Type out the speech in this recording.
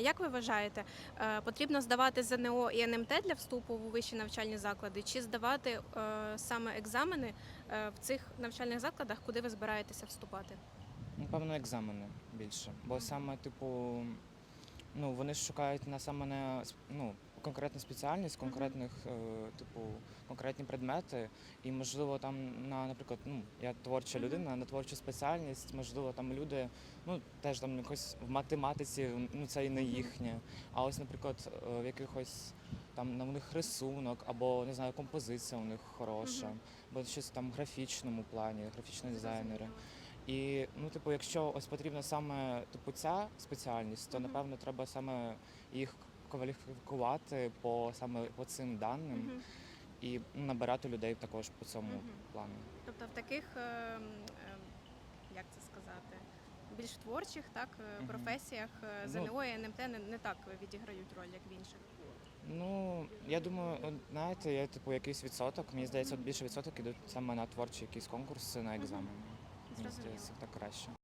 Як ви вважаєте, е, потрібно здавати ЗНО і НМТ для вступу у вищі навчальні заклади, чи здавати е, саме екзамени е, в цих навчальних закладах, куди ви збираєтеся вступати? Напевно, екзамени більше. Бо саме, типу, ну, вони ж шукають на саме на ну, конкретну спеціальність, конкретних, типу, конкретні предмети. І можливо там на, наприклад, ну, я творча людина, на творчу спеціальність, можливо, там люди, ну, теж там якось в математиці, ну це і не їхнє. А ось, наприклад, е, в якихось там на них рисунок або не знаю, композиція у них хороша, бо щось там в графічному плані, графічні дизайнери. І ну, типу, якщо ось потрібна саме типу ця спеціальність, то напевно треба саме їх кваліфікувати по саме по цим даним. І набирати людей також по цьому Мгм. плану. Тобто в таких, е, м, е, як це сказати, більш творчих так, Мгм. професіях е, Ну, ЗНО і НМТ не, не так відіграють роль, як в інших. Ну я думаю, знаєте, є типу якийсь відсоток. Мені здається, більше відсоток ідуть саме на творчі якісь конкурси, на екзамени. Мені здається, так краще.